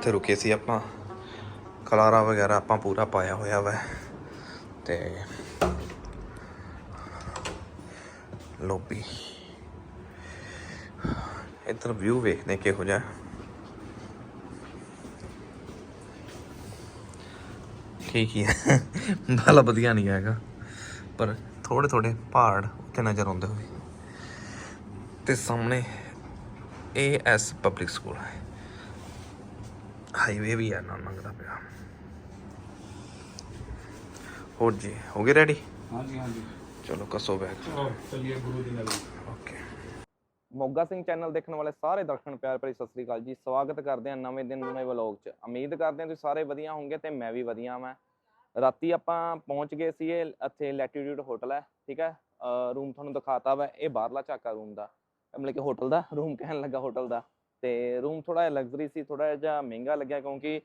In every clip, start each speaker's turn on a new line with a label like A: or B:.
A: ਹਨਾ ਜਿੱਥੇ ਰੁਕੇ ਸੀ ਆਪਾਂ। ਖਲਾਰਾ ਵਗੈਰਾ ਆਪਾਂ ਪੂਰਾ ਪਾਇਆ ਹੋਇਆ ਵਾ। ਤੇ ਲੌਬੀ। ਇੱਧਰ ਵਿਊ ਵੇਖਦੇ ਕਿਹੋ ਜਿਹਾ। ਠੀਕ ਹੀ ਹੈ। ਬਾਲਾ ਵਧੀਆ ਨਹੀਂ ਹੈਗਾ। ਪਰ ਥੋੜੇ ਥੋੜੇ ਪਹਾੜ ਉੱਤੇ ਨਜ਼ਰ ਆਉਂਦੇ ਹੋਏ। ਤੇ ਸਾਹਮਣੇ ਏਐਸ ਪਬਲਿਕ ਸਕੂਲ ਹੈ। ਹਾਈਵੇ ਵੀ ਹੈ ਨਾਲ ਲੰਘਦਾ ਪਿਆ। ਹੋਰ ਜੀ ਹੋ ਗਏ ਰੈਡੀ
B: ਹਾਂਜੀ ਹਾਂਜੀ।
A: ਚਲੋ ਕੱਸੋ ਬੈਗ
B: ਚਲੋ ਚੱਲੀਏ ਗੁਰੂ ਦੀ ਨਗਰੀ
A: ਓਕੇ
C: ਮੋਗਾ ਸਿੰਘ ਚੈਨਲ ਦੇਖਣ ਵਾਲੇ ਸਾਰੇ ਦਰਸ਼ਕਾਂ ਨੂੰ ਪਿਆਰ ਭਰੀ ਸਤਿ ਸ੍ਰੀ ਅਕਾਲ ਜੀ। ਸਵਾਗਤ ਕਰਦੇ ਹਾਂ ਨਵੇਂ ਦਿਨ ਨਵੇਂ ਵਲੌਗ 'ਚ। ਉਮੀਦ ਕਰਦੇ ਹਾਂ ਤੁਸੀਂ ਸਾਰੇ ਵਧੀਆ ਹੋਵੋਗੇ ਤੇ ਮੈਂ ਵੀ ਵਧੀਆ ਮੈਂ ਰਾਤੀ ਆਪਾਂ ਪਹੁੰਚ ਗਏ ਸੀ ਇਹ ਇੱਥੇ ਲੈਟੀਟਿਊਡ ਹੋਟਲ ਹੈ ਠੀਕ ਹੈ? ਰੂਮ ਤੁਹਾਨੂੰ ਦਿਖਾਤਾ ਵਾ ਇਹ ਬਾਹਰਲਾ ਝਾਕਾ ਰੂਮ ਦਾ। ਮਤਲਬ ਕਿ ਹੋਟਲ ਦਾ ਰੂਮ ਕਹਿਣ ਲੱਗਾ ਹੋਟਲ ਦਾ। ਤੇ ਰੂਮ ਥੋੜਾ ਜਿਹਾ ਲਗਜ਼ਰੀ ਸੀ ਥੋੜਾ ਜਿਹਾ ਮਹਿੰਗਾ ਲੱਗਿਆ ਕਿਉਂਕਿ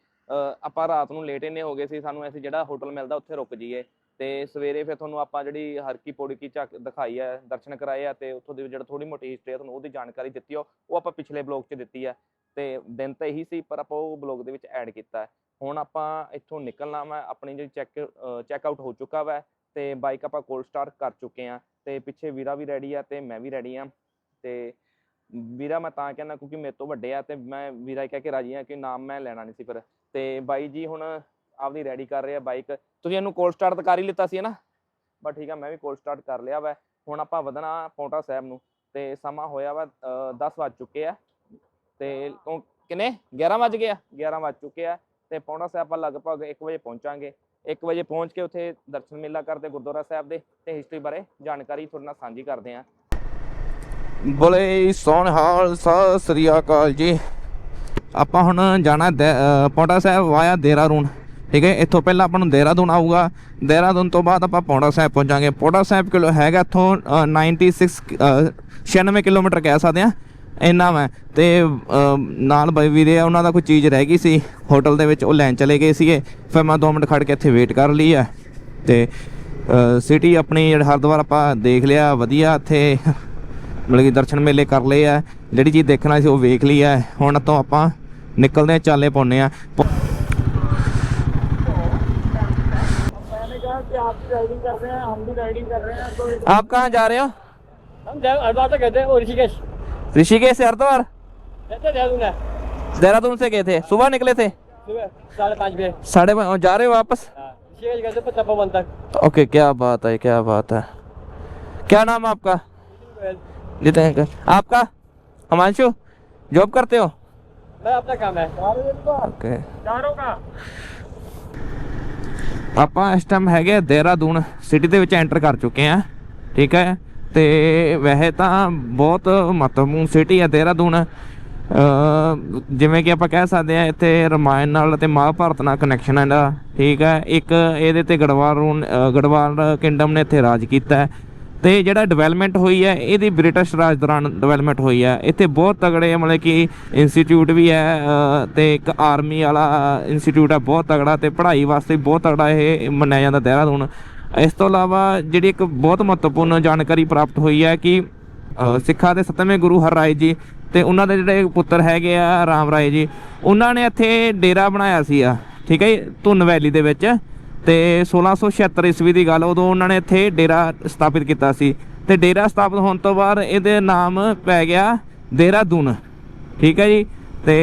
C: ਆਪਾਂ ਰਾਤ ਨੂੰ ਲੇਟ ਇੰਨੇ ਹੋ ਗਏ ਸੀ, ਸਾਨੂੰ ਐਸੀ ਜਿਹੜਾ ਹੋਟਲ ਮਿਲਦਾ ਉੱਥੇ ਰੁਕ ਜਾਈਏ। ਤੇ ਸਵੇਰੇ ਫਿਰ ਤੁਹਾਨੂੰ ਆਪਾਂ ਜਿਹੜੀ ਹਰਕੀ ਪੌੜੀ ਕੀ ਝਾਕ ਦਿਖਾਈ ਹੈ ਦਰਸ਼ਨ ਕਰਾਏ ਆ ਤੇ ਉੱਥੋਂ ਦੀ ਜਿਹੜਾ ਥੋੜੀ ਮੋਟੀ ਹਿਸਟਰੀ ਹੈ ਤੁਹਾਨੂੰ ਉਹਦੀ ਜਾਣਕਾਰੀ ਦਿੱਤੀ ਆ, ਉਹ ਆਪਾਂ ਪਿਛਲੇ ਬਲੌਗ 'ਚ ਦਿੱਤੀ ਹੈ ਤੇ ਦਿਨ ਤਾਂ ਇਹੀ ਸੀ, ਪਰ ਆਪਾਂ ਉਹ ਬਲੌਗ ਦੇ ਵਿੱਚ ਐਡ ਕੀਤਾ। ਹੁਣ ਆਪਾਂ ਇੱਥੋਂ ਨਿਕਲਣਾ ਵਾ, ਆਪਣੀ ਜਿਹੜੀ ਚੈੱਕ ਚੈੱਕ ਆਊਟ ਹੋ ਚੁੱਕਾ ਵਾ ਤੇ ਬਾਈਕ ਆਪਾਂ ਕੋਲ ਸਟਾਰਟ ਕਰ ਚੁੱਕੇ ਆ। ਤੇ ਪਿੱਛੇ ਵੀਰਾ ਵੀ ਰੈਡੀ ਆ ਤੇ ਮੈਂ ਵੀ ਰੈਡੀ ਆ। ਤੇ ਵੀਰਾ ਮੈਂ ਤਾਂ ਕਹਿੰਦਾ ਕਿਉਂਕਿ ਮੇਰੇ ਤੋਂ ਵੱਡੇ ਆ ਤੇ ਮੈਂ ਵੀਰਾ ਹੀ ਕਹਿ ਕੇ ਰਾਜੀ ਆ ਕਿ ਨਾਮ ਮੈਂ ਲੈਣਾ ਨਹੀਂ ਸੀ ਫਿਰ। ਤੇ ਬਾਈ ਜੀ ਹੁਣ ਆਪਦੀ ਰੈਡੀ ਕਰ ਰਹੇ ਆ ਬਾਈਕ ਤੁਸੀਂ ਇਹਨੂੰ ਕੋਲ ਸਟਾਰਟ ਕਰ ਹੀ ਲਿੱਤਾ ਸੀ ਨਾ? ਬਸ ਠੀਕ ਆ, ਮੈਂ ਵੀ ਕੋਲ ਸਟਾਰਟ ਕਰ ਲਿਆ ਵਾ। ਹੁਣ ਆਪਾਂ ਵਧਣਾ ਪੌਂਟਾ ਸਾਹਿਬ ਨੂੰ। ਤੇ ਸਮਾਂ ਹੋਇਆ ਵਾ 10 ਵੱਜ ਚੁੱਕੇ ਆ। ਤੇ ਕਿੰਨੇ? 11 ਵੱਜ ਗਏ ਆ। 11 ਵੱਜ ਚੁੱਕੇ ਆ। ਤੇ ਪੌਂਟਾ ਸਾਹਿਬ ਆਪਾਂ ਲਗਭਗ 1 ਵਜੇ ਪਹੁੰਚਾਂਗੇ। 1 ਵਜੇ ਪਹੁੰਚ ਕੇ ਉੱਥੇ ਦਰਸ਼ਨ ਮੇਲਾ ਕਰਦੇ ਗੁਰਦੁਆਰਾ ਸਾਹਿਬ ਦੇ। ਤੇ ਹਿਸਟਰੀ ਬਾਰੇ ਜਾਣਕਾਰੀ ਤੁਹਾਡੇ ਨਾਲ ਸਾਂਝੀ ਕਰਦੇ ਆ।
A: ਬੋਲੇ ਸੋਨਹਾਲ ਸਤਿ ਸ੍ਰੀ ਅਕਾਲ ਜੀ। ਆਪਾਂ ਹੁਣ ਜਾਣਾ ਦੈ- ਅ, ਪੌਂਟਾ ਸਾਹਿਬ ਵਾਇਆ ਦੇਹਰਾਦੂਨ। ਠੀਕ ਹੈ ਇੱਥੋਂ ਪਹਿਲਾਂ ਆਪਾਂ ਨੂੰ ਦੇਹਰਾਦੂਨ ਆਊਗਾ। ਦੇਹਰਾਦੂਨ ਤੋਂ ਬਾਅਦ ਆਪਾਂ ਪੌਂਟਾ ਸਾਹਿਬ ਪਹੁੰਚਾਂਗੇ। ਪੌਂਟਾ ਸਾਹਿਬ ਕਿਲੋ ਹੈਗਾ ਇੱਥੋਂ ਅ, 96 ਅ, 96 ਕਿਲੋਮੀਟਰ ਕਹਿ ਸਕਦੇ ਆ ਇੰਨਾ ਮੈਂ ਤੇ ਨਾਲ ਬਾਈ ਵੀਰੇ ਆ ਉਹਨਾਂ ਦਾ ਕੋਈ ਚੀਜ਼ ਰਹਿ ਗਈ ਸੀ। ਹੋਟਲ ਦੇ ਵਿੱਚ ਉਹ ਲੈਣ ਚਲੇ ਗਏ ਸੀਗੇ। ਫਿਰ ਮੈਂ 2 ਮਿੰਟ ਖੜ ਕੇ ਇੱਥੇ ਵੇਟ ਕਰ ਲਈ ਆ। ਤੇ ਸਿਟੀ ਆਪਣੀ ਜਿਹੜਾ ਹਰਿਦੁਆਰ ਆਪਾਂ ਦੇਖ ਲਿਆ ਵਧੀਆ ਇੱਥੇ। ਮਤਲਬ ਕਿ ਦਰਸ਼ਨ ਮੇਲੇ ਕਰ ਲਏ ਆ ਜਿਹੜੀ ਚੀਜ਼ ਦੇਖਣਾ ਸੀ ਉਹ ਵੇਖ ਲਈ ਆ ਹੁਣ ਤੋਂ ਆਪਾਂ ਨਿਕਲਦੇ ਆ ਚਾਲੇ ਪਾਉਨੇ ਆ ਪ-
D: मैंने कहा कि आप भी राइडिंग कर रहे हैं हम भी राइडिंग कर रहे हैं तो
A: आप कहाँ जा रहे हो
D: हम हरिद्वार तक कहते हैं और ऋषिकेश
A: ऋषिकेश से हरिद्वार
D: कहते देहरादून है
A: देहरादून से गए थे सुबह निकले थे
D: सुबह साढ़े पाँच बजे
A: साढ़े पाँच- जा रहे हो वापस
D: हाँ, ऋषिकेश गए थे तपोवन तक
A: ओके क्या बात है क्या बात है क्या नाम है आपका जितेंद्र अंकल आपका हिमांशु जॉब करते हो
D: मैं अपना काम है
A: ओके
D: चारों का
A: ਆਪਾਂ ਇਸ ਟਾਈਮ ਹੈਗੇ ਆ ਦੇਹਰਾਦੂਨ ਸਿਟੀ ਦੇ ਵਿੱਚ ਐਂਟਰ ਕਰ ਚੁੱਕੇ ਆ ਠੀਕ ਹੈ ਤੇ ਵੈਸੇ ਤਾਂ ਬਹੁਤ ਮਹੱਤਵਪੂਰਨ ਸਿਟੀ ਹੈ ਦੇਹਰਾਦੂਨ ਅ ਜਿਵੇਂ ਕਿ ਆਪਾਂ ਕਹਿ ਸਕਦੇ ਆ ਇੱਥੇ ਰਮਾਇਣ ਨਾਲ ਤੇ ਮਹਾਭਾਰਤ ਨਾਲ ਕਨੈਕਸ਼ਨ ਹੈ ਇਹਦਾ ਠੀਕ ਹੈ ਇੱਕ ਇਹਦੇ ਤੇ ਗੜਵਾਲ ਰੂਨ ਅ, ਗੜਵਾਲ ਕਿੰਗਡਮ ਨੇ ਇੱਥੇ ਰਾਜ ਕੀਤਾ ਹੈ ਤੇ ਜਿਹੜਾ ਡਿਵੈਲਪਮੈਂਟ ਹੋਈ ਹੈ ਇਹਦੀ ਬ੍ਰਿਟਿਸ਼ ਰਾਜ ਦੌਰਾਨ ਡਿਵੈਲਪਮੈਂਟ ਹੋਈ ਹੈ। ਇੱਥੇ ਬਹੁਤ ਤਗੜੇ ਮਤਲਬ ਕਿ ਇੰਸਟੀਚਿਊਟ ਵੀ ਹੈ ਅ, ਤੇ ਇੱਕ ਆਰਮੀ ਵਾਲਾ ਇੰਸਟੀਚਿਊਟ ਹੈ ਬਹੁਤ ਤਗੜਾ ਤੇ ਪੜ੍ਹਾਈ ਵਾਸਤੇ ਬਹੁਤ ਤਗੜਾ ਇਹ ਮੰਨਿਆ ਜਾਂਦਾ ਦੇਹਰਾਦੂਨ। ਇਸ ਤੋਂ ਇਲਾਵਾ ਜਿਹੜੀ ਇੱਕ ਬਹੁਤ ਮਹੱਤਵਪੂਰਨ ਜਾਣਕਾਰੀ ਪ੍ਰਾਪਤ ਹੋਈ ਹੈ ਕਿ ਸਿੱਖਾਂ ਦੇ ਸੱਤਵੇਂ ਗੁਰੂ ਹਰਰਾਏ ਜੀ ਤੇ ਉਹਨਾਂ ਦੇ ਜਿਹੜੇ ਪੁੱਤਰ ਹੈਗੇ ਆ ਰਾਮ ਰਾਏ ਜੀ ਉਹਨਾਂ ਨੇ ਇੱਥੇ ਡੇਰਾ ਬਣਾਇਆ ਸੀ ਆ ਠੀਕ ਹੈ ਜੀ, ਧੁੰਨ ਵੈਲੀ ਦੇ ਵਿੱਚ। ਤੇ 1676 ਈਸਵੀ ਦੀ ਗੱਲ, ਉਦੋਂ ਉਹਨਾਂ ਨੇ ਇੱਥੇ ਡੇਰਾ ਸਥਾਪਿਤ ਕੀਤਾ ਸੀ। ਤੇ ਡੇਰਾ ਸਥਾਪਿਤ ਹੋਣ ਤੋਂ ਬਾਅਦ ਇਹਦੇ ਨਾਮ ਪੈ ਗਿਆ ਦੇਹਰਾਦੂਨ ਠੀਕ ਹੈ ਜੀ? ਤੇ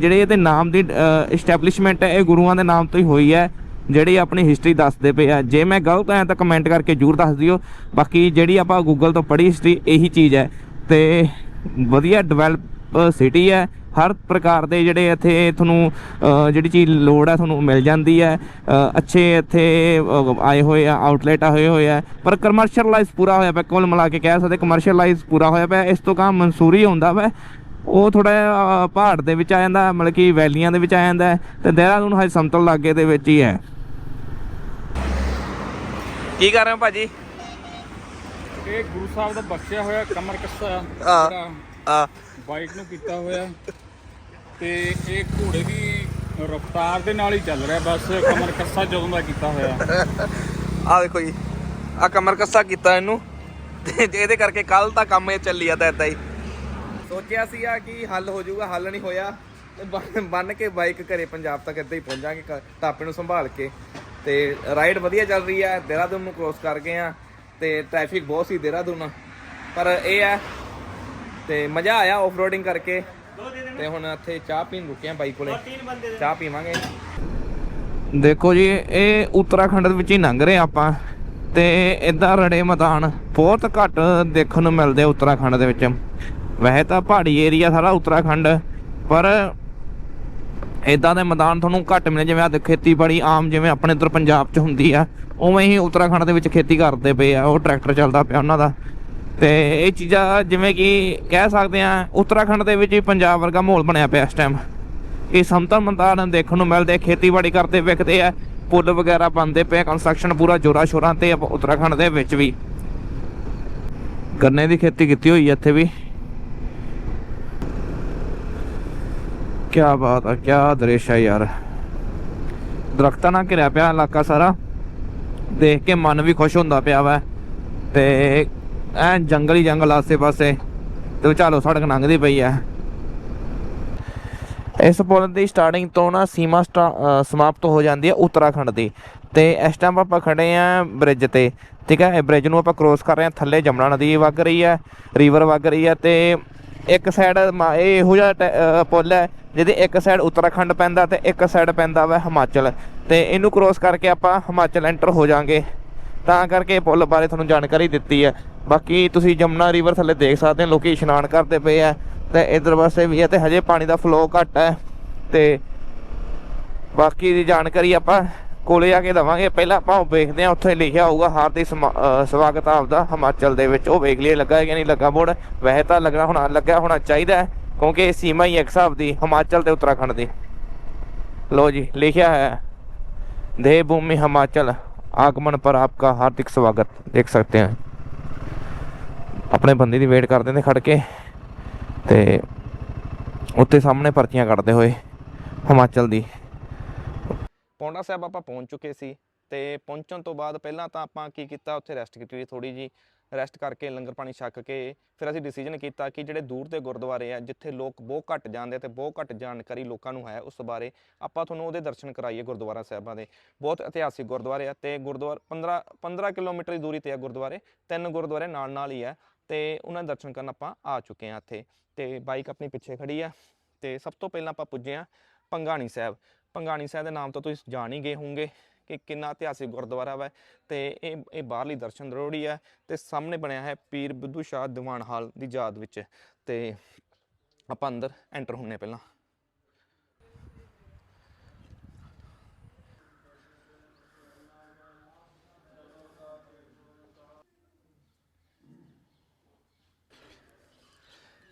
A: ਜਿਹੜੇ ਇਹਦੇ ਨਾਮ ਦੀ ਐਸਟੈਬਲਿਸ਼ਮੈਂਟ ਹੈ, ਇਹ ਗੁਰੂਆਂ ਦੇ ਨਾਮ ਤੋਂ ਹੀ ਹੋਈ ਹੈ। ਜਿਹੜੀ ਆਪਣੀ ਹਿਸਟਰੀ ਦੱਸਦੇ ਪਏ ਆ। ਜੇ ਮੈਂ ਗਲਤ ਹਾਂ ਤਾਂ ਕਮੈਂਟ ਕਰਕੇ ਜਰੂਰ ਦੱਸ ਦਿਓ। ਬਾਕੀ ਜਿਹੜੀ ਆਪਾਂ ਗੂਗਲ ਤੋਂ ਪੜ੍ਹੀ ਹਿਸਟਰੀ ਇਹੀ ਚੀਜ਼ ਹੈ। ਤੇ ਵਧੀਆ ਡਿਵੈਲਪ ਸਿਟੀ ਹੈ ਹਰ ਪ੍ਰਕਾਰ ਦੇ ਜਿਹੜੇ ਇੱਥੇ ਤੁਹਾਨੂੰ ਜਿਹੜੀ ਚੀਜ਼ ਲੋੜ ਹੈ ਤੁਹਾਨੂੰ ਮਿਲ ਜਾਂਦੀ ਹੈ। ਅੱਛੇ ਇੱਥੇ ਆਏ ਹੋਏ ਆ ਆਊਟਲੈਟ ਆਏ ਹੋਏ ਆ ਪਰ ਕਮਰਸ਼ੀਅਲਾਈਜ਼ ਪੂਰਾ ਹੋਇਆ ਪਿਆ ਕੁੱਲ ਮਿਲਾ ਕੇ ਕਹਿ ਸਕਦੇ ਕਮਰਸ਼ੀਅਲਾਈਜ਼ ਪੂਰਾ ਹੋਇਆ ਪਿਆ। ਇਸ ਤੋਂ ਕੰਮ ਮਨਸੂਰੀ ਹੁੰਦਾ ਵਾ। ਉਹ ਥੋੜਾ ਪਹਾੜ ਦੇ ਵਿੱਚ ਆ ਜਾਂਦਾ ਮਤਲਬ ਕਿ ਵੈਲੀਆਂ ਦੇ ਵਿੱਚ ਆ ਜਾਂਦਾ ਤੇ ਦੇਹਰਾਦੂਨ ਹਜੇ ਸਮਤਲ ਲਾਗੇ ਦੇ ਵਿੱਚ ਹੀ ਹੈ। ਕੀ ਕਰ ਰਹੇ ਹੋ ਭਾਜੀ?
B: ਇਹ ਗੁਰੂ ਸਾਹਿਬ ਦਾ ਬਖਸ਼ਿਆ ਹੋਇਆ ਕਮਰ ਕੱਸਾ
A: ਆ। ਆ।
B: ਬਾਈਕ ਨੂੰ ਕੀਤਾ ਹੋਇਆ। ਤੇ ਇਹ ਘੋੜੇ ਦੀ ਰਫ਼ਤਾਰ ਦੇ ਨਾਲ ਹੀ ਚੱਲ ਰਿਹਾ। ਬਸ ਕਮਰ ਕੱਸਾ ਜਦੋਂ ਦਾ ਕੀਤਾ ਹੋਇਆ।
A: ਆ ਦੇਖੋ ਜੀ ਆ ਕਮਰ ਕੱਸਾ ਕੀਤਾ ਇਹਨੂੰ। ਤੇ ਇਹਦੇ ਕਰਕੇ ਕੱਲ ਤਾਂ ਕੰਮ ਇਹ ਚੱਲੀ ਜਾਂਦਾ ਏਦਾਂ ਹੀ। ਸੋਚਿਆ ਸੀ ਆ ਕਿ ਹੱਲ ਹੋ ਜਾਊਗਾ ਹੱਲ ਨਹੀਂ ਹੋਇਆ। ਬੰਨ ਕੇ ਬਾਈਕ ਘਰੇ ਪੰਜਾਬ ਤੱਕ ਇੱਦਾਂ ਹੀ ਪਹੁੰਚਾਂਗੇ ਟਾਪੇ ਨੂੰ ਸੰਭਾਲ ਕੇ। ਤੇ ਰਾਈਡ ਵਧੀਆ ਚੱਲ ਰਹੀ ਹੈ ਦੇਹਰਾਦੂਨ ਨੂੰ ਕ੍ਰੋਸ ਕਰ ਗਏ ਆ। ਤੇ ਟ੍ਰੈਫਿਕ ਬਹੁਤ ਸੀ ਦੇਹਰਾਦੂਨ। ਪਰ ਇਹ ਹੈ ਤੇ ਮਜ਼ਾ ਆਇਆ ਆਫਰੋਡਿੰਗ ਕਰਕੇ। ਤੇ ਹੁਣ ਇੱਥੇ ਚਾਹ ਪੀਣ ਰੁਕੇ ਆ ਬਾਈਕ ਕੋਲੇ। ਚਾਹ ਪੀਵਾਂਗੇ।
E: ਦੇਖੋ ਜੀ, ਇਹ ਉੱਤਰਾਖੰਡ ਦੇ ਵਿੱਚ ਹੀ ਲੰਘ ਰਹੇ ਆਪਾਂ। ਤੇ ਇਦਾਂ ਰੜੇ ਮੈਦਾਨ ਬਹੁਤ ਘੱਟ ਦੇਖਣ ਨੂੰ ਮਿਲਦੇ ਉੱਤਰਾਖੰਡ ਦੇ ਵਿੱਚ। ਵੈਸੇ ਤਾਂ ਪਹਾੜੀ ਏਰੀਆ ਸਾਰਾ ਉੱਤਰਾਖੰਡ, ਪਰ ਇਦਾਂ ਦੇ ਮੈਦਾਨ ਤੁਹਾਨੂੰ ਘੱਟ ਮਿਲੇ ਜਿਵੇਂ ਆ ਖੇਤੀਬਾੜੀ ਆਮ ਜਿਵੇਂ ਆਪਣੇ ਇੱਧਰ ਪੰਜਾਬ 'ਚ ਹੁੰਦੀ ਆ, ਉਵੇਂ ਹੀ ਉੱਤਰਾਖੰਡ ਦੇ ਵਿੱਚ ਖੇਤੀ ਕਰਦੇ ਪਏ ਆ, ਉਹ ਟਰੈਕਟਰ ਚੱਲਦਾ ਪਿਆ ਉਹਨਾਂ ਦਾ। ਤੇ ਇਹ ਚੀਜ਼ਾਂ ਜਿਵੇਂ ਕਿ ਕਹਿ ਸਕਦੇ ਆ ਉੱਤਰਾਖੰਡ ਦੇ ਵਿੱਚ ਹੀ ਪੰਜਾਬ ਵਰਗਾ ਮਾਹੌਲ ਬਣਿਆ ਪਿਆ ਇਸ ਟਾਈਮ ਇਹ ਸਮਤਲ ਮੈਦਾਨ ਦੇਖਣ ਨੂੰ ਮਿਲਦੇ ਖੇਤੀਬਾੜੀ ਕਰਦੇ ਵਿਕਦੇ ਆ, ਪੁੱਲ ਵਗੈਰਾ ਬਣਦੇ ਪਏ ਕੰਸਟਰਕਸ਼ਨ ਪੂਰਾ ਜੋਰਾ ਸ਼ੋਰਾਂ ਤੇ ਆ, ਉੱਤਰਾਖੰਡ ਦੇ ਵਿੱਚ ਵੀ। ਗੰਨੇ ਦੀ ਖੇਤੀ ਕੀਤੀ ਹੋਈ ਹੈ ਇੱਥੇ ਵੀ। ਕੀ ਬਾਤ ਆ ਕੀ ਦ੍ਰਿਸ਼ ਹੈ ਯਾਰ। ਦਰਖਤਾਂ ਨਾਲ ਘਿਰਿਆ ਪਿਆ ਇਲਾਕਾ ਸਾਰਾ। ਦੇਖ ਕੇ ਮਨ ਵੀ ਖੁਸ਼ ਹੁੰਦਾ ਪਿਆ ਵਾ। ਤੇ ਐ ਜੰਗਲੀ ਜੰਗਲ ਆਸੇ ਪਾਸੇ ਤੇ ਵਿਚਾਲੋ ਸੜਕ ਲੰਘਦੀ ਪਈ ਆ। ਇਸ ਪੁਲ ਦੀ ਸਟਾਰਟਿੰਗ ਤੋਂ ਨਾ ਸੀਮਾ ਸਟਾ- ਸਮਾਪਤ ਹੋ ਜਾਂਦੀ ਹੈ ਉੱਤਰਾਖੰਡ ਦੀ। ਤੇ ਇਸ ਟਾਈਮ ਆਪਾਂ ਖੜੇ ਆ ਬ੍ਰਿਜ ਤੇ, ਠੀਕ ਹੈ ਇਹ ਬ੍ਰਿਜ ਨੂੰ ਆਪਾਂ ਕ੍ਰੋਸ ਕਰ ਰਹੇ ਹਾਂ ਥੱਲੇ ਜਮਨਾ ਨਦੀ ਵਗ ਰਹੀ ਹੈ ਰਿਵਰ ਵਗ ਰਹੀ ਹੈ ਤੇ ਇੱਕ ਸਾਈਡ ਇਹ ਇਹੋ ਜਿਹਾ ਟੈ- ਪੁਲ ਹੈ ਜਿਹਦੇ ਇੱਕ ਸਾਈਡ ਉੱਤਰਾਖੰਡ ਪੈਂਦਾ ਤੇ ਇੱਕ ਸਾਈਡ ਪੈਂਦਾ ਵਾ ਹਿਮਾਚਲ। ਤੇ ਇਹਨੂੰ ਕ੍ਰੋਸ ਕਰਕੇ ਆਪਾਂ ਹਿਮਾਚਲ ਐਂਟਰ ਹੋ ਜਾਾਂਗੇ ਤਾਂ ਕਰਕੇ ਪੁੱਲ ਬਾਰੇ ਤੁਹਾਨੂੰ ਜਾਣਕਾਰੀ ਦਿੱਤੀ ਹੈ। ਬਾਕੀ ਤੁਸੀਂ ਜਮਨਾ ਰਿਵਰ ਥੱਲੇ ਦੇਖ ਸਕਦੇ ਹੋ, ਲੋਕੀ ਇਸ਼ਨਾਨ ਕਰਦੇ ਪਏ ਆ ਤੇ ਇਧਰ ਵਾਸਤੇ ਵੀ ਹੈ ਤੇ ਹਜੇ ਪਾਣੀ ਦਾ ਫਲੋ ਘੱਟ ਹੈ ਤੇ ਬਾਕੀ ਦੀ ਜਾਣਕਾਰੀ ਆਪਾਂ ਕੋਲੇ ਆ ਕੇ ਦਵਾਂਗੇ। ਪਹਿਲਾਂ ਆਪਾਂ ਉਹ ਵੇਖਦੇ ਆ ਉੱਥੇ ਲਿਖਿਆ ਹੋਊਗਾ ਹਾਰਦਿਕ ਸਵਾਗਤ ਆਪਦਾ ਹਿਮਾਚਲ ਦੇ ਵਿੱਚ। ਉਹ ਵੇਖ ਲਈਏ, ਲੱਗਾ ਹੈ ਕਿ ਨਹੀਂ ਲੱਗਾ ਬੋਰਡ? ਵੈਸੇ ਤਾਂ ਲੱਗਣਾ ਹੋਣਾ, ਲੱਗਿਆ ਹੋਣਾ ਚਾਹੀਦਾ ਕਿਉਂਕਿ ਇਹ ਸੀਮਾ ਹੀ ਇੱਕ ਹਿਸਾਬ ਦੀ, ਹਿਮਾਚਲ ਤੇ ਉੱਤਰਾਖੰਡ ਦੀ। ਲੋ ਜੀ, ਲਿਖਿਆ ਹੈ, ਦੇਵ ਭੂਮੀ ਹਿਮਾਚਲ। आगमन पर आपका हार्दिक स्वागत देख सकते हैं ਆਪਣੇ ਬੰਦੇ ਦੀ ਵੇਟ ਕਰਦੇ ਨੇ ਖੜ ਕੇ ਤੇ ਉੱਤੇ ਸਾਹਮਣੇ ਪਰਚੀਆਂ ਕੱਢਦੇ ਹੋਏ ਹਿਮਾਚਲ ਦੀ
A: ਪੌਂਡਾ ਸਾਹਿਬ ਆਪਾਂ ਪਹੁੰਚ ਚੁੱਕੇ ਸੀ ਤੇ ਪਹੁੰਚਣ ਤੋਂ ਬਾਅਦ ਪਹਿਲਾਂ ਤਾਂ ਆਪਾਂ ਕੀ ਕੀਤਾ ਉੱਥੇ ਰੈਸਟ ਕੀਤੀ ਥੋੜੀ ਜੀ ਰੈਸਟ ਕਰਕੇ ਲੰਗਰ ਪਾਣੀ ਛੱਕ ਕੇ ਫਿਰ ਅਸੀਂ ਡਿਸੀਜਨ ਕੀਤਾ ਕਿ ਜਿਹੜੇ ਦੂਰ ਦੇ ਗੁਰਦੁਆਰੇ ਆ, ਜਿੱਥੇ ਲੋਕ ਬਹੁਤ ਘੱਟ ਜਾਂਦੇ ਤੇ ਬਹੁਤ ਘੱਟ ਜਾਣਕਾਰੀ ਲੋਕਾਂ ਨੂੰ ਹੈ, ਉਸ ਬਾਰੇ ਆਪਾਂ ਤੁਹਾਨੂੰ ਉਹਦੇ ਦਰਸ਼ਨ ਕਰਾਈਏ ਗੁਰਦੁਆਰਾ ਸਾਹਿਬਾਂ ਦੇ। ਬਹੁਤ ਇਤਿਹਾਸਿਕ ਗੁਰਦੁਆਰੇ ਆ ਤੇ ਗੁਰਦੁਆਰਾ 15 15 ਕਿਲੋਮੀਟਰ ਦੀ ਦੂਰੀ ਤੇ ਆ ਗੁਰਦੁਆਰੇ, ਤਿੰਨ ਗੁਰਦੁਆਰੇ ਨਾਲ ਨਾਲ ਹੀ ਆ ਤੇ ਉਹਨਾਂ ਦੇ ਦਰਸ਼ਨ ਕਰਨ ਆਪਾਂ ਆ ਚੁੱਕੇ ਆ ਇੱਥੇ। ਤੇ ਬਾਈਕ ਆਪਣੀ ਪਿੱਛੇ ਖੜੀ ਆ ਤੇ ਸਭ ਤੋਂ ਪਹਿਲਾਂ ਆਪਾਂ ਪੁੱਜੇ ਆ ਪੰਗਾਣੀ ਸਾਹਿਬ। ਪੰਗਾਣੀ ਸਾਹਿਬ ਦੇ ਨਾਮ ਤੋਂ ਤੁਸੀਂ ਜਾਣ ਹੀ ਗਏ ਹੋਵੋਗੇ। ਕਿ ਕਿੰਨਾ ਇਤਿਹਾਸਿਕ ਗੁਰਦੁਆਰਾ ਵਾ ਤੇ ਇਹ ਇਹ ਬਾਹਰਲੀ ਦਰਸ਼ਨ ਰੋੜੀ ਹੈ ਤੇ ਸਾਹਮਣੇ ਬਣਿਆ ਹੈ ਪੀਰ ਬੁੱਧੂ ਸ਼ਾਹ ਦੀਵਾਨ ਹਾਲ ਦੀ ਯਾਦ ਵਿੱਚ ਤੇ ਆਪਾਂ ਅੰਦਰ ਐਂਟਰ ਹੁੰਨੇ ਪਹਿਲਾਂ।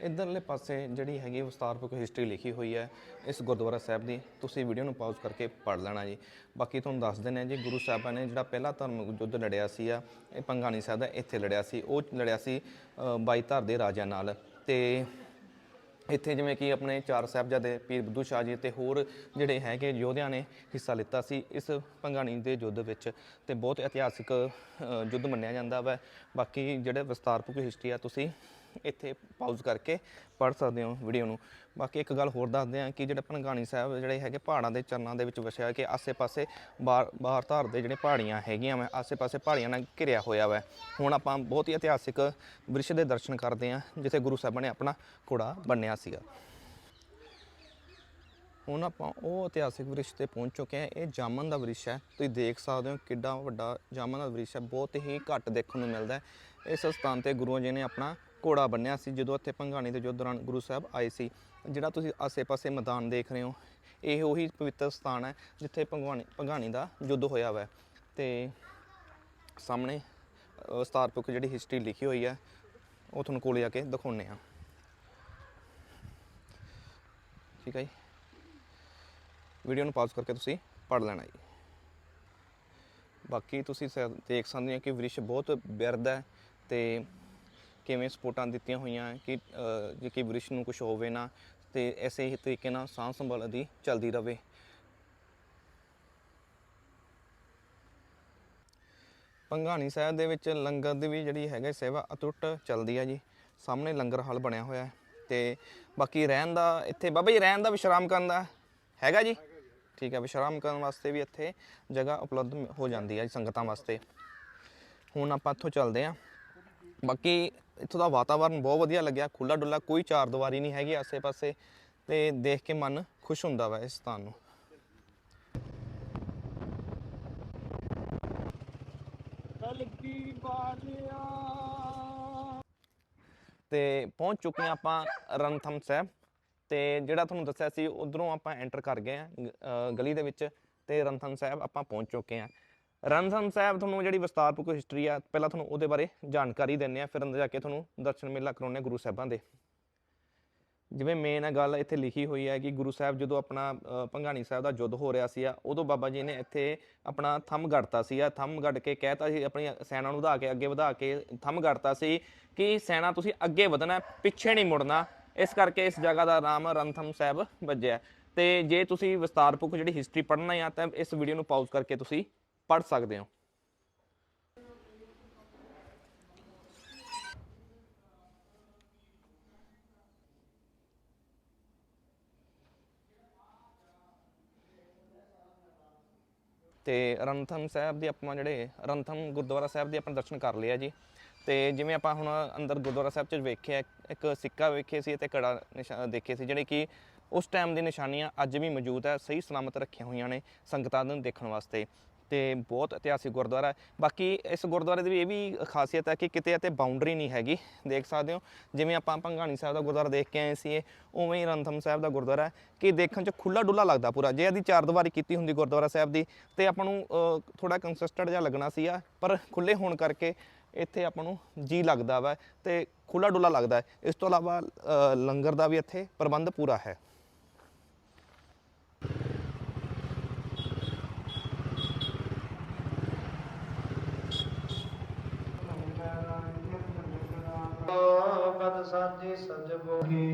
A: ਇਧਰਲੇ ਪਾਸੇ ਜਿਹੜੀ ਹੈਗੀ ਵਿਸਤਾਰਪੂਰਵਕ ਹਿਸਟਰੀ ਲਿਖੀ ਹੋਈ ਹੈ, ਇਸ ਗੁਰਦੁਆਰਾ ਸਾਹਿਬ ਦੀ, ਤੁਸੀਂ ਵੀਡੀਓ ਨੂੰ ਪਾਜ਼ ਕਰਕੇ ਪੜ੍ਹ ਲੈਣਾ ਜੀ। ਬਾਕੀ ਤੁਹਾਨੂੰ ਦੱਸ ਦਿੰਦੇ ਹਾਂ ਜੀ, ਗੁਰੂ ਸਾਹਿਬਾਂ ਨੇ ਜਿਹੜਾ ਪਹਿਲਾ ਧਰਮ ਯੁੱਧ ਲੜਿਆ ਸੀ ਆ, ਇਹ ਪੰਗਾਣੀ ਸਾਹਿਬ ਦਾ ਇੱਥੇ ਲੜਿਆ ਸੀ, ਉਹ ਲੜਿਆ ਸੀ ਬਾਈ ਧਰ ਦੇ ਰਾਜਿਆਂ ਨਾਲ। ਤੇ ਇੱਥੇ ਜਿਵੇਂ ਕਿ ਆਪਣੇ ਚਾਰ ਸਾਹਿਬਜ਼ਾਦੇ ਪੀਰ ਬੁੱਧੂ ਸ਼ਾਹ ਜੀ ਤੇ ਹੋਰ ਜਿਹੜੇ ਹੈਗੇ ਯੋਧਿਆਂ ਨੇ ਹਿੱਸਾ ਲਿੱਤਾ ਸੀ, ਇਸ ਪੰਗਾਣੀ ਦੇ ਯੁੱਧ ਵਿੱਚ। ਤੇ ਬਹੁਤ ਇਤਿਹਾਸਿਕ ਯੁੱਧ ਮੰਨਿਆ ਜਾਂਦਾ ਵਾ। ਬਾਕੀ ਜਿਹੜੇ ਵਿਸਤਾਰਪੂਰਵਕ ਹਿਸਟਰੀ ਆ, ਤੁਸੀਂ ਇੱਥੇ ਪਾਊਜ਼ ਕਰਕੇ ਪੜ੍ਹ ਸਕਦੇ ਹੋ ਵੀਡੀਓ ਨੂੰ। ਬਾਕੀ ਇੱਕ ਗੱਲ ਹੋਰ ਦੱਸਦੇ ਹਾਂ ਕਿ ਜਿਹੜੇ ਪੰਗਾਣੀ ਸਾਹਿਬ, ਜਿਹੜੇ ਹੈਗੇ ਪਹਾੜਾਂ ਦੇ ਚਰਨਾਂ ਦੇ ਵਿੱਚ ਵਸਿਆ ਕਿ ਆਸੇ-ਪਾਸੇ ਬਾਹਰ ਬਾਹਰ ਧਾਰ ਦੇ ਜਿਹੜੇ ਪਹਾੜੀਆਂ ਹੈਗੀਆਂ ਵਾ, ਆਸੇ-ਪਾਸੇ ਪਹਾੜੀਆਂ ਨਾਲ ਘਿਰਿਆ ਹੋਇਆ ਵਾ। ਹੁਣ ਆਪਾਂ ਬਹੁਤ ਹੀ ਇਤਿਹਾਸਿਕ ਬ੍ਰਿਸ਼ ਦੇ ਦਰਸ਼ਨ ਕਰਦੇ ਹਾਂ, ਜਿੱਥੇ ਗੁਰੂ ਸਾਹਿਬਾਂ ਨੇ ਆਪਣਾ ਘੋੜਾ ਬੰਨਿਆ ਸੀਗਾ। ਹੁਣ ਆਪਾਂ ਉਹ ਇਤਿਹਾਸਿਕ ਵ੍ਰਿਸ਼ ਤੇ ਪਹੁੰਚ ਚੁੱਕੇ ਹਾਂ। ਇਹ ਜਾਮਨ ਦਾ ਵ੍ਰਿਸ਼ ਹੈ। ਤੁਸੀਂ ਦੇਖ ਸਕਦੇ ਹੋ ਕਿੱਡਾ ਵੱਡਾ ਜਾਮਨ ਦਾ ਵ੍ਰਿਸ਼ ਹੈ। ਬਹੁਤ ਹੀ ਘੱਟ ਦੇਖਣ ਨੂੰ ਮਿਲਦਾ ਹੈ। ਇਸ ਸਥਾਨ ਤੇ ਗੁਰੂਆਂ ਜੀ ਨੇ ਆਪਣਾ ਘੋੜਾ ਬੰਨਿਆ ਸੀ ਜਦੋਂ ਇੱਥੇ ਭੰਗਾਣੀ ਦੇ ਯੁੱਧ ਦੌਰਾਨ ਗੁਰੂ ਸਾਹਿਬ ਆਏ ਸੀ ਜਿਹੜਾ ਤੁਸੀਂ ਆਸੇ-ਪਾਸੇ ਮੈਦਾਨ ਦੇਖ ਰਹੇ ਹੋ ਇਹ ਉਹੀ ਪਵਿੱਤਰ ਸਥਾਨ ਹੈ ਜਿੱਥੇ ਭੰਗਾਣੀ ਭੰਗਾਣੀ ਦਾ ਯੁੱਧ ਹੋਇਆ ਵਾ। ਤੇ ਸਾਹਮਣੇ ਅ, ਜਿਹੜੀ ਹਿਸਟਰੀ ਲਿਖੀ ਹੋਈ ਹੈ ਉਹ ਤੁਹਾਨੂੰ ਕੋਲੇ ਜਾ ਕੇ ਦਿਖਾਉਂਦੇ ਆ ਠੀਕ ਹੈ ਜੀ? ਵੀਡੀਓ ਨੂੰ ਪਾਜ਼ ਕਰਕੇ ਤੁਸੀਂ ਪੜ੍ਹ ਲੈਣਾ ਜੀ। ਬਾਕੀ ਤੁਸੀਂ ਸ- ਦੇਖ ਸਕਦੇ ਹੋ ਕਿ ਵਿਰਸ਼ ਬਹੁਤ ਬਿਰਧ ਹੈ ਤੇ ਕਿਵੇਂ ਸਪੋਰਟਾਂ ਦਿੱਤੀਆਂ ਹੋਈਆਂ ਕਿ ਅ, ਜੇ ਕਿ ਵ੍ਰਿਸ਼ ਨੂੰ ਕੁਝ ਹੋਵੇ ਨਾ ਤੇ ਐਸੇ ਹੀ ਤਰੀਕੇ ਨਾਲ ਸਾਂਭ ਸੰਭਾਲ ਦੀ ਚੱਲਦੀ ਰਵੇ। ਪੰਘਾਣੀ ਸਾਹਿਬ ਦੇ ਵਿੱਚ ਲੰਗਰ ਦੀ ਵੀ ਜਿਹੜੀ ਹੈਗਾ ਸੇਵਾ ਅਟੁੱਟ ਚੱਲਦੀ ਹੈ ਜੀ। ਸਾਹਮਣੇ ਲੰਗਰ ਹਾਲ ਬਣਿਆ ਹੋਇਆ ਹੈ ਤੇ ਬਾਕੀ ਰਹਿਣ ਦਾ ਇੱਥੇ ਬਾਬਾ ਜੀ ਰਹਿਣ ਦਾ ਵਿਸ਼ਰਾਮ ਕਰਨ ਦਾ ਹੈਗਾ ਜੀ? ਠੀਕ ਹੈ ਵਿਸ਼ਰਾਮ ਕਰਨ ਵਾਸਤੇ ਵੀ ਇੱਥੇ ਜਗ੍ਹਾ ਉਪਲਬਧ ਹੋ ਜਾਂਦੀ ਹੈ ਸੰਗਤਾਂ ਵਾਸਤੇ। ਹੁਣ ਆਪਾਂ ਇੱਥੋਂ ਚੱਲਦੇ ਹਾਂ ਬਾਕੀ ਇੱਥੋਂ ਦਾ ਵਾਤਾਵਰਨ ਬਹੁਤ ਵਧੀਆ ਲੱਗਿਆ। ਖੁੱਲਾ ਡੁੱਲਾ ਕੋਈ ਚਾਰ ਦੀਵਾਰੀ ਨਹੀਂ ਹੈਗੀ ਆਸੇ-ਪਾਸੇ ਤੇ ਦੇਖ ਕੇ ਮਨ ਖੁਸ਼ ਹੁੰਦਾ ਵਾ ਇਸ ਸਥਾਨ ਨੂੰ।
B: ਕਲਕੀ
A: ਤੇ ਪਹੁੰਚ ਚੁੱਕੇ ਹਾਂ ਆਪਾਂ ਰਣਥਮ ਸਾਹਿਬ ਤੇ ਜਿਹੜਾ ਤੁਹਾਨੂੰ ਦੱਸਿਆ ਸੀ, ਉਧਰੋਂ ਆਪਾਂ ਐਂਟਰ ਕਰ ਗਏ ਆ ਗਲੀ ਦੇ ਵਿੱਚ ਤੇ ਰਣਥਮ ਸਾਹਿਬ ਆਪਾਂ ਪਹੁੰਚ ਚੁੱਕੇ ਆ ਰਣਥਮ ਸਾਹਿਬ ਤੁਹਾਨੂੰ ਜਿਹੜੀ ਵਿਸਤਾਰਪੂਰਵਕ ਹਿਸਟਰੀ ਆ ਪਹਿਲਾਂ ਤੁਹਾਨੂੰ ਉਹਦੇ ਬਾਰੇ ਜਾਣਕਾਰੀ ਦਿੰਨੇ ਆ ਫਿਰ ਅੰਦਰ ਜਾ ਕੇ ਤੁਹਾਨੂੰ ਦਰਸ਼ਨ ਮੇਲਾ ਕਰਾਉਣੇ ਗੁਰੂ ਸਾਹਿਬਾਂ ਦੇ। ਜਿਵੇਂ ਮੇਨ ਹੈ ਗੱਲ ਇੱਥੇ ਲਿਖੀ ਹੋਈ ਹੈ ਕਿ ਗੁਰੂ ਸਾਹਿਬ ਜਦੋਂ ਆਪਣਾ ਅ, ਸਾਹਿਬ ਦਾ ਯੁੱਧ ਹੋ ਰਿਹਾ ਸੀ ਆ ਉਦੋਂ ਬਾਬਾ ਜੀ ਨੇ ਇੱਥੇ ਆਪਣਾ ਥੰਮ ਗੱਡਤਾ ਸੀ ਆ ਥੰਮ ਗੱਡ ਕੇ ਕਹਿਤਾ ਸੀ ਆਪਣੀ ਸੈਨਾ ਨੂੰ ਵਧਾ ਕੇ ਅੱਗੇ ਵਧਾ ਕੇ ਥੰਮ ਗੱਡਤਾ ਸੀ ਕਿ ਸੈਨਾ ਤੁਸੀਂ ਅੱਗੇ ਵਧਣਾ ਪਿੱਛੇ ਨਹੀਂ ਮੁੜਨਾ। ਇਸ ਕਰਕੇ ਇਸ ਜਗ੍ਹਾ ਦਾ ਨਾਮ ਰਣਥਮ ਸਾਹਿਬ ਵੱਜਿਆ। ਤੇ ਜੇ ਤੁਸੀਂ ਵਿਸਤਾਰਪੂਰਵਕ ਜਿਹੜੀ ਹਿਸਟਰੀ ਪੜ੍ਹਨਾ ਆ ਤਾਂ ਇਸ ਵੀਡੀਓ ਨੂੰ ਪਾਜ਼ ਕਰਕੇ ਤੁਸੀਂ ਪੜ੍ਹ ਸਕਦੇ ਹੋ। ਤੇ ਰਣਥਮ ਸਾਹਿਬ ਦੇ ਆਪਾਂ ਜਿਹੜੇ ਰਣਥਮ ਗੁਰਦੁਆਰਾ ਸਾਹਿਬ ਦੇ ਆਪਾਂ ਦਰਸ਼ਨ ਕਰ ਲਿਆ ਜੀ। ਤੇ ਜਿਵੇਂ ਆਪਾਂ ਹੁਣ ਅੰਦਰ ਗੁਰਦੁਆਰਾ ਸਾਹਿਬ ਚ ਵੇਖਿਆ, ਇੱਕ ਸਿੱਕਾ ਵੇਖੇ ਸੀ ਤੇ ਕੜਾ ਨਿਸ਼ਾ- ਦੇਖੇ ਸੀ, ਜਿਹੜੇ ਕਿ ਉਸ ਟਾਈਮ ਦੀ ਨਿਸ਼ਾਨੀਆਂ ਅੱਜ ਵੀ ਮੌਜੂਦ ਹੈ ਸਹੀ ਸਲਾਮਤ ਰੱਖੀਆਂ ਹੋਈਆਂ ਨੇ ਸੰਗਤਾਂ ਨੂੰ ਦੇਖਣ ਵਾਸਤੇ। ਤੇ ਬਹੁਤ ਇਤਿਹਾਸਿਕ ਗੁਰਦੁਆਰਾ। ਹੈ ਬਾਕੀ ਇਸ ਗੁਰਦੁਆਰੇ ਦੀ ਵੀ ਇਹ ਵੀ ਖਾਸੀਅਤ ਹੈ ਕਿ ਕਿਤੇ ਇੱਥੇ ਬਾਉਂਡਰੀ ਨਹੀਂ ਹੈਗੀ ਦੇਖ ਸਕਦੇ ਹੋ। ਜਿਵੇਂ ਆਪਾਂ ਭੰਗਾਣੀ ਸਾਹਿਬ ਦਾ ਗੁਰਦੁਆਰਾ ਦੇਖ ਕੇ ਆਏ ਸੀ ਉਵੇਂ ਹੀ ਰਣਥਮ ਸਾਹਿਬ ਦਾ ਗੁਰਦੁਆਰਾ ਹੈ ਕਿ ਦੇਖਣ 'ਚ ਖੁੱਲਾ ਡੁੱਲਾ ਲੱਗਦਾ ਪੂਰਾ। ਜੇ ਇਹਦੀ ਚਾਰ ਦੀਵਾਰੀ ਕੀਤੀ ਹੁੰਦੀ ਗੁਰਦੁਆਰਾ ਸਾਹਿਬ ਦੀ ਤੇ ਆਪਾਂ ਨੂੰ ਅ, ਥੋੜਾ ਕੰਸਿਸਟੈਂਟ ਜਿਹਾ ਲੱਗਣਾ ਸੀ ਆ ਪਰ ਖੁੱਲੇ ਹੋਣ ਕਰਕੇ ਇੱਥੇ ਆਪਾਂ ਨੂੰ ਜੀ ਲੱਗਦਾ ਵਾ ਤੇ ਖੁੱਲਾ ਡੁੱਲਾ ਲੱਗਦਾ ਇਸ ਤੋਂ ਇਲਾਵਾ ਲੰਗਰ ਦਾ ਵੀ ਇੱਥੇ ਪ੍ਰਬੰਧ ਪੂਰਾ ਹੈ।
D: ਕਦ ਸਾਜੀ ਸਜ ਬੋਗੀ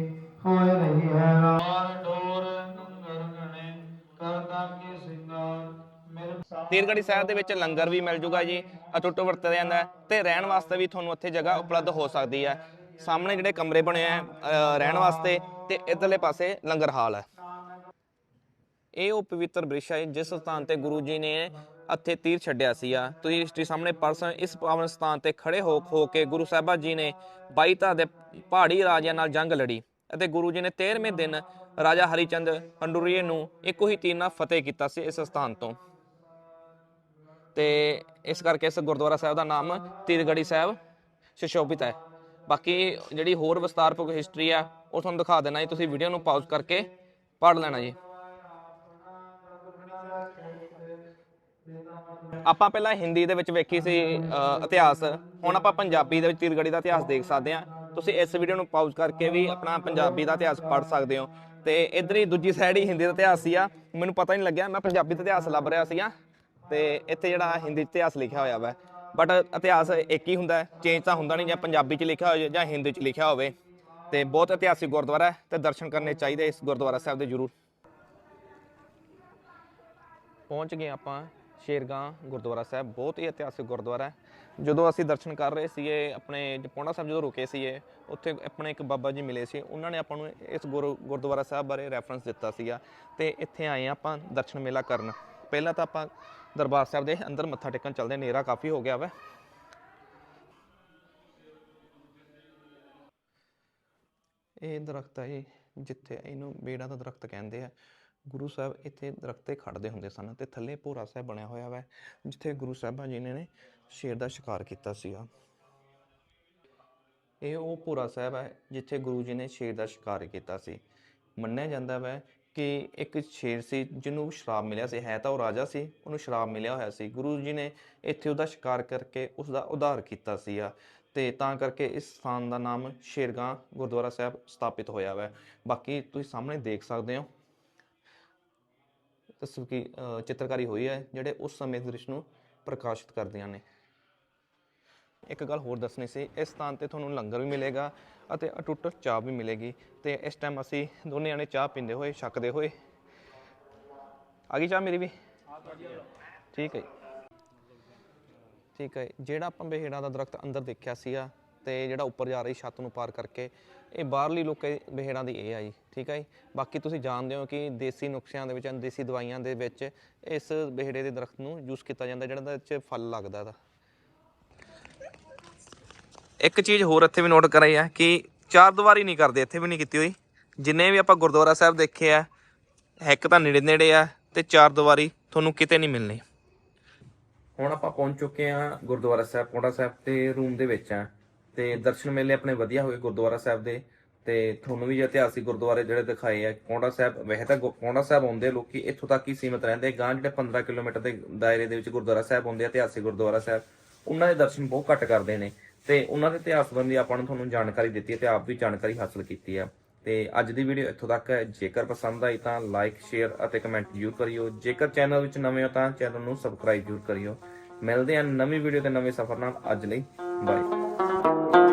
D: ਹੋਏ ਰਹੀ ਹੈ ਰਾਮ। ਡੋਰ ਨੰਗਰ ਗਣੇ ਕਰਦਾ ਕੇ ਸਿੰਗਾਰ ਮੇਰੇ
A: ਤੀਰਗੜੀ ਸਾਹਿਬ ਦੇ ਵਿੱਚ ਲੰਗਰ ਵੀ ਮਿਲ ਜੂਗਾ ਜੀ ਅਟੁੱਟ ਵਰਤਿਆ ਜਾਂਦਾ ਹੈ ਤੇ ਰਹਿਣ ਵਾਸਤੇ ਵੀ ਤੁਹਾਨੂੰ ਇੱਥੇ ਜਗ੍ਹਾ ਉਪਲਬਧ ਹੋ ਸਕਦੀ ਹੈ। ਸਾਹਮਣੇ ਜਿਹੜੇ ਕਮਰੇ ਬਣੇ ਆ ਰਹਿਣ ਵਾਸਤੇ ਤੇ ਇਧਰਲੇ ਪਾਸੇ ਲੰਗਰ ਹਾਲ ਹੈ। ਇਹ ਉਹ ਪਵਿੱਤਰ ਬ੍ਰਿਸ਼ ਹੈ ਜਿਸ ਸਥਾਨ ਤੇ ਗੁਰੂ ਜੀ ਨੇ ਇੱਥੇ ਤੀਰ ਛੱਡਿਆ ਸੀਗਾ ਤੁਸੀਂ ਹਿਸਟਰੀ ਸਾਹਮਣੇ ਪੜ੍ਹ ਸਕਦੇ ਇਸ ਪਾਵਨ ਸਥਾਨ ਤੇ ਖੜੇ ਹੋ ਹੋ ਕੇ ਗੁਰੂ ਸਾਹਿਬਾਂ ਜੀ ਨੇ ਬਾਈ ਧਾ ਦੇ ਪਹਾੜੀ ਰਾਜਿਆਂ ਨਾਲ ਜੰਗ ਲੜੀ ਅਤੇ ਗੁਰੂ ਜੀ ਨੇ 13ਵੇਂ ਦਿਨ ਰਾਜਾ ਹਰੀਚੰਦ ਪੰਡੂਰੀਏ ਨੂੰ ਇੱਕੋ ਹੀ ਤੀਰ ਨਾਲ ਫਤਿਹ ਕੀਤਾ ਸੀ ਇਸ ਸਥਾਨ ਤੋਂ। ਤੇ ਇਸ ਕਰਕੇ ਇਸ ਗੁਰਦੁਆਰਾ ਸਾਹਿਬ ਦਾ ਨਾਮ ਤੀਰਗੜੀ ਸਾਹਿਬ ਸੁਸ਼ੋਭਿਤ ਹੈ। ਬਾਕੀ ਜਿਹੜੀ ਹੋਰ ਵਿਸਤਾਰਪੂਰਵਕ ਹਿਸਟਰੀ ਆ, ਉਹ ਤੁਹਾਨੂੰ ਦਿਖਾ ਦੇਣਾ ਜੀ। ਤੁਸੀਂ ਵੀਡੀਓ ਨੂੰ ਪਾਜ਼ ਕਰਕੇ ਪੜ੍ਹ ਲੈਣਾ ਜੀ। ਆਪਾਂ ਪਹਿਲਾਂ ਹਿੰਦੀ ਦੇ ਵਿੱਚ ਵੇਖੀ ਸੀ ਇਤਿਹਾਸ। ਹੁਣ ਆਪਾਂ ਪੰਜਾਬੀ ਦੇ ਵਿੱਚ ਤੀਰਗੜੀ ਦਾ ਇਤਿਹਾਸ ਦੇਖ ਸਕਦੇ ਹਾਂ। ਤੁਸੀਂ ਇਸ ਵੀਡੀਓ ਨੂੰ ਪਾਜ਼ ਕਰਕੇ ਵੀ ਆਪਣਾ ਪੰਜਾਬੀ ਦਾ ਇਤਿਹਾਸ ਪੜ੍ਹ ਸਕਦੇ ਹੋ। ਤੇ ਇਧਰ ਹੀ ਦੂਜੀ ਸਾਈਡ ਹੀ ਹਿੰਦੀ ਦਾ ਇਤਿਹਾਸ ਸੀ ਆ ਮੈਨੂੰ ਪਤਾ ਨਹੀਂ ਲੱਗਿਆ, ਮੈਂ ਪੰਜਾਬੀ ਦਾ ਇਤਿਹਾਸ ਲੱਭ ਰਿਹਾ ਸੀਗਾ। ਤੇ ਇੱਥੇ ਜਿਹੜਾ ਹਿੰਦੀ 'ਚ ਇਤਿਹਾਸ ਲਿਖਿਆ ਹੋਇਆ ਵਾ। ਬਟ ਇਤਿਹਾਸ ਇੱਕ ਹੀ ਹੁੰਦਾ ਚੇਂਜ ਤਾਂ ਹੁੰਦਾ ਨਹੀਂ ਜਾਂ ਪੰਜਾਬੀ 'ਚ ਲਿਖਿਆ ਹੋਵੇ ਜਾਂ ਹਿੰਦੀ 'ਚ ਲਿਖਿਆ ਹੋਵੇ। ਤੇ ਬਹੁਤ ਇਤਿਹਾਸਿਕ ਗੁਰਦੁਆਰਾ ਹੈ ਤੇ ਦਰਸ਼ਨ ਕਰਨੇ ਚਾਹੀਦੇ ਇਸ ਗੁਰਦੁਆਰਾ ਸਾਹਿਬ ਦੇ ਜ਼ਰੂਰ। ਪਹੁੰਚ ਗਏ ਆਪਾਂ। ਸ਼ੇਰਗਾਂ ਗੁਰਦੁਆਰਾ ਸਾਹਿਬ ਬਹੁਤ ਹੀ ਇਤਿਹਾਸਿਕ ਗੁਰਦੁਆਰਾ ਹੈ। ਜਦੋਂ ਅਸੀਂ ਦਰਸ਼ਨ ਕਰ ਰਹੇ ਸੀਗੇ ਆਪਣੇ ਪੌਂਡਾ ਸਾਹਿਬ ਜਦੋਂ ਰੁਕੇ ਸੀਗੇ ਉੱਥੇ ਆਪਣੇ ਇੱਕ ਬਾਬਾ ਜੀ ਮਿਲੇ ਸੀ। ਉਹਨਾਂ ਨੇ ਆਪਾਂ ਨੂੰ ਇਸ ਗੁਰੂ ਗੁਰਦੁਆਰਾ ਸਾਹਿਬ ਬਾਰੇ ਰੈਫਰੈਂਸ ਦਿੱਤਾ ਸੀਗਾ। ਤੇ ਇੱਥੇ ਆਏ ਹਾਂ ਆਪਾਂ ਦਰਸ਼ਨ ਮੇਲਾ ਕਰਨ। ਪਹਿਲਾਂ ਤਾਂ ਆਪਾਂ ਦਰਬਾਰ ਸਾਹਿਬ ਦੇ ਅੰਦਰ ਮੱਥਾ ਟੇਕਣ ਚੱਲਦੇ ਨੇਰਾ ਕਾਫੀ ਹੋ ਗਿਆ ਵਾ। ਇਹ ਦਰਖਤ ਹੈ ਜੀ, ਜਿੱਥੇ ਇਹਨੂੰ ਬੇੜਾ ਦਾ ਦਰਖਤ ਕਹਿੰਦੇ ਆ। ਗੁਰੂ ਸਾਹਿਬ ਇੱਥੇ ਦਰਖਤ ਤੇ ਖੜਦੇ ਹੁੰਦੇ ਸਨ ਤੇ ਥੱਲੇ ਭੋਰਾ ਸਾਹਿਬ ਬਣਿਆ ਹੋਇਆ ਵਾ, ਜਿੱਥੇ ਗੁਰੂ ਸਾਹਿਬਾਂ ਜੀ ਨੇ ਨੇ ਸ਼ੇਰ ਦਾ ਸ਼ਿਕਾਰ ਕੀਤਾ ਸੀਗਾ। ਇਹ ਉਹ ਭੋਰਾ ਸਾਹਿਬ ਹੈ ਜਿੱਥੇ ਗੁਰੂ ਜੀ ਨੇ ਸ਼ੇਰ ਦਾ ਸ਼ਿਕਾਰ ਕੀਤਾ ਸੀ। ਮੰਨਿਆ ਜਾਂਦਾ ਹੈ ਕਿ ਇੱਕ ਸ਼ੇਰ ਸੀ ਜਿਹਨੂੰ ਸ਼ਰਾਬ ਮਿਲਿਆ ਸੀ, ਹੈ ਤਾਂ ਉਹ ਰਾਜਾ ਸੀ, ਉਹਨੂੰ ਸ਼ਰਾਬ ਮਿਲਿਆ ਹੋਇਆ ਸੀ। ਗੁਰੂ ਜੀ ਨੇ ਇੱਥੇ ਉਹਦਾ ਸ਼ਿਕਾਰ ਕਰਕੇ ਉਸ ਦਾ ਉਧਾਰ ਕੀਤਾ ਸੀਗਾ ਤੇ ਤਾਂ ਕਰਕੇ ਇਸ ਸਥਾਨ ਦਾ ਨਾਮ ਸ਼ੇਰਗਾਂ ਗੁਰਦੁਆਰਾ ਸਾਹਿਬ ਸਥਾਪਿਤ ਹੋਇਆ ਹੈ ਬਾਕੀ ਤੁਸੀਂ ਸਾਹਮਣੇ ਦੇਖ ਸਕਦੇ ਹੋ। ਤਸਵੀਰ ਚਿੱਤਰਕਾਰੀ ਹੋਈ ਹੈ, ਜਿਹੜੇ ਉਸ ਸਮੇਂ ਦੇ ਦ੍ਰਿਸ਼ ਨੂੰ ਪ੍ਰਕਾਸ਼ਿਤ ਕਰਦੀਆਂ ਨੇ। ਇੱਕ ਗੱਲ ਹੋਰ ਦੱਸਣੀ ਸੀ, ਇਸ ਸਥਾਨ ਤੇ ਤੁਹਾਨੂੰ ਲੰਗਰ ਵੀ ਮਿਲੇਗਾ ਅਤੇ ਅਟੁੱਟ ਚਾਹ ਵੀ ਮਿਲੇਗੀ। ਤੇ ਇਸ ਟਾਈਮ ਅਸੀਂ ਦੋਨੇ ਜਣੇ ਚਾਹ ਪੀਂਦੇ ਹੋਏ, ਛਕਦੇ ਹੋਏ। ਆ ਗਈ ਚਾਹ ਮੇਰੀ ਵੀ? ਠੀਕ ਹੈ ਜੀ। ਠੀਕ ਹੈ ਜਿਹੜਾ ਆਪਾਂ ਬੇਹੜਾ ਦਾ ਦਰਖਤ ਅੰਦਰ ਦੇਖਿਆ ਸੀਗਾ
F: ਤੇ ਜਿਹੜਾ ਉੱਪਰ ਜਾ ਰਹੀ ਛੱਤ ਨੂੰ ਪਾਰ ਕਰਕੇ, ਇਹ ਬਾਹਰਲੀ ਲੋਕਾਂ ਬਿਹੜਾਂ ਦੀ ਇਹ ਆ ਜੀ, ਠੀਕ ਹੈ ਜੀ? ਬਾਕੀ ਤੁਸੀਂ ਜਾਣਦੇ ਹੋ ਕਿ ਦੇਸੀ ਨੁਸਖਿਆਂ ਦੇ ਵਿੱਚ ਦੇਸੀ ਦਵਾਈਆਂ ਦੇ ਵਿੱਚ ਇਸ ਬਿਹੜੇ ਦੇ ਦਰਖਤ ਨੂੰ ਯੂਜ਼ ਕੀਤਾ ਜਾਂਦਾ, ਜਿਹੜਾ ਦੇ ਵਿੱਚ ਫਲ ਲੱਗਦਾ ਇਹਦਾ।
A: ਇੱਕ ਚੀਜ਼ ਹੋਰ ਇੱਥੇ ਵੀ ਨੋਟ ਕਰਾਈ ਆ ਕਿ ਚਾਰ ਦੀਵਾਰੀ ਨਹੀਂ ਕਰਦੇ, ਇੱਥੇ ਵੀ ਨਹੀਂ ਕੀਤੀ ਹੋਈ। ਜਿੰਨੇ ਵੀ ਆਪਾਂ ਗੁਰਦੁਆਰਾ ਸਾਹਿਬ ਦੇਖੇ ਆ ਇੱਕ ਤਾਂ ਨੇੜੇ ਨੇੜੇ ਆ ਤੇ ਚਾਰ ਦੀਵਾਰੀ ਤੁਹਾਨੂੰ ਕਿਤੇ ਨਹੀਂ ਮਿਲਣੀ। ਹੁਣ ਆਪਾਂ ਪਹੁੰਚ ਚੁੱਕੇ ਆ ਗੁਰਦੁਆਰਾ ਸਾਹਿਬ, ਪੌਂਡਾ ਸਾਹਿਬ ਤੇ ਰੂਮ ਦੇ ਵਿੱਚ ਆ। ਤੇ ਦਰਸ਼ਨ ਮੇਲੇ ਆਪਣੇ ਵਧੀਆ ਹੋਏ ਗੁਰਦੁਆਰਾ ਸਾਹਿਬ ਦੇ, ਤੇ ਤੁਹਾਨੂੰ ਵੀ ਇਤਿਹਾਸਿਕ ਗੁਰਦੁਆਰੇ ਜਿਹੜੇ ਦਿਖਾਏ ਆ। ਕੌਂਡਾ ਸਾਹਿਬ, ਵੈਸੇ ਤਾਂ ਗੁ- ਪੌਂਡਾ ਸਾਹਿਬ ਆਉਂਦੇ ਲੋਕੀ, ਇੱਥੋਂ ਤੱਕ ਹੀ ਸੀਮਿਤ ਰਹਿੰਦੇ ਗਾਂ ਜਿਹੜੇ 15 ਕਿਲੋਮੀਟਰ ਦੇ ਦਾਇਰੇ ਦੇ ਵਿੱਚ ਗੁਰਦੁਆਰਾ ਸਾਹਿਬ ਆਉਂਦੇ ਇਤਿਹਾਸਿਕ ਗੁਰਦੁਆਰਾ ਸਾਹਿਬ, ਉਹਨਾਂ ਦੇ ਦਰਸ਼ਨ ਬਹੁਤ ਘੱਟ ਕਰਦੇ ਨੇ। ਤੇ ਉਹਨਾਂ ਦੇ ਇਤਿਹਾਸ ਸੰਬੰਧੀ ਆਪਾਂ ਨੂੰ ਤੁਹਾਨੂੰ ਜਾਣਕਾਰੀ ਦਿੱਤੀ ਹੈ ਤੇ ਆਪ ਵੀ ਜਾਣਕਾਰੀ ਹਾਸਲ ਕੀਤੀ ਹੈ ਤੇ ਅੱਜ ਦੀ ਵੀਡੀਓ ਇੱਥੋਂ ਤੱਕ ਹੈ। ਜੇਕਰ ਪਸੰਦ ਆਈ ਤਾਂ ਲਾਈਕ, ਸ਼ੇਅਰ ਅਤੇ ਕਮੈਂਟ ਜ਼ਰੂਰ ਕਰਿਓ। ਜੇਕਰ ਚੈਨਲ ਵਿੱਚ ਨਵੇਂ ਹੋ ਤਾਂ ਚੈਨਲ ਨੂੰ ਸਬਸਕ੍ਰਾਈਬ ਜ਼ਰੂਰ ਕਰਿਓ। ਮਿਲਦੇ ਹਾਂ ਨਵੀਂ ਵੀਡੀਓ ਤੇ ਨਵੇਂ ਸਫ਼ਰ ਨਾਲ। ਅੱਜ ਲਈ ਬਾਏ। Thank you.